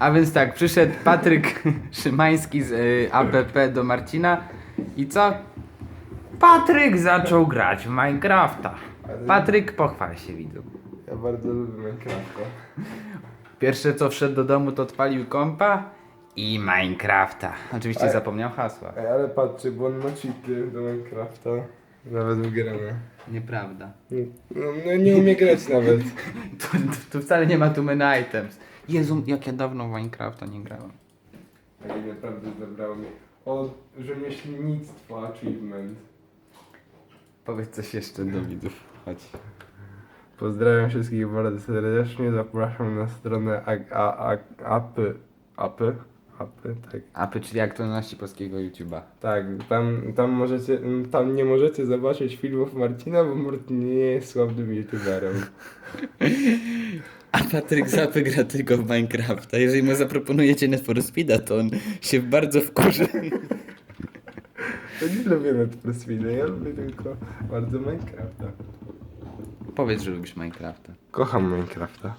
A więc tak, przyszedł Patryk Szymański z y, APP do Marcina i co? Patryk zaczął grać w Minecrafta. Patryk, pochwal się widzom. Ja bardzo lubię Minecrafta. Pierwsze co wszedł do domu to odpalił kompa i Minecrafta. Oczywiście Ale- zapomniał hasła. Ej, ale patrzcie, bo on ma cheaty do Minecrafta. Nawet wygrane. Nieprawda. No, no nie umie grać nawet. Tu, tu, tu wcale nie ma tu many items. Jezu, jak ja dawno w Minecrafta nie grałem. Tak naprawdę zabrało mi. O rzemieślnictwo achievement. Powiedz coś jeszcze do widzów. Chodź. Pozdrawiam wszystkich bardzo serdecznie. Zapraszam na stronę a- a- a- apy. Apy? Apy, tak. Apy, czyli aktualności polskiego YouTube'a. Tak, tam, tam możecie, tam nie możecie zobaczyć filmów Marcina, bo Marcin nie jest sławnym youtuberem. A Patryk Zapy gra tylko w Minecrafta. Jeżeli mu zaproponujecie for Speeda, to on się bardzo wkurzy. Ja nie lubię Net for Speeda, ja lubię tylko bardzo Minecrafta. Powiedz, że lubisz Minecrafta. Kocham Minecrafta.